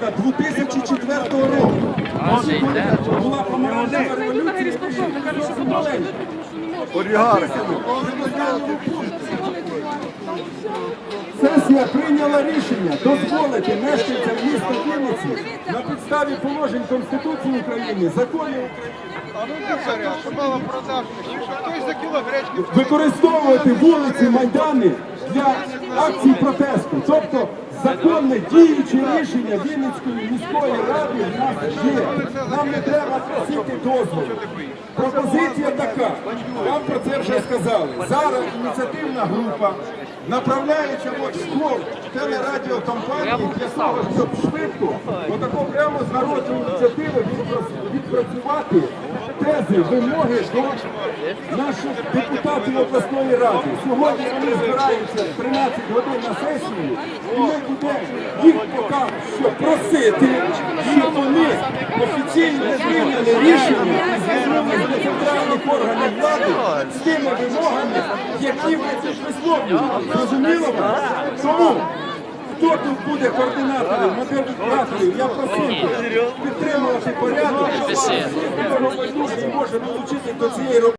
листопада 2004 року. Була помаранчева революція. Сесія прийняла рішення дозволити мешканцям міста Вінниці на підставі положень Конституції України, законів кіло гречки використовувати вулиці Майдани для акцій протесту. Тобто законне діюче рішення Вінницької міської ради в нас є. Нам не треба просити дозволу. Пропозиція така. Вам про це вже сказали. Зараз ініціативна група в школу телерадіокомпанії для того, щоб швидко, отако прямо з народної ініціативи відпрацювати тези, вимоги до наших депутатів обласної ради. Сьогодні вони збираються в 13 годин на сесію, і ми будемо їх поки що просити, щоб вони офіційно прийняли рішення звернулися до центральних органів влади з тими вимогами, які ви висловлюєте. Зрозуміло вам? Тому Хто тут буде координатором, модератором? Я просив підтримувати порядок, se não ucide toți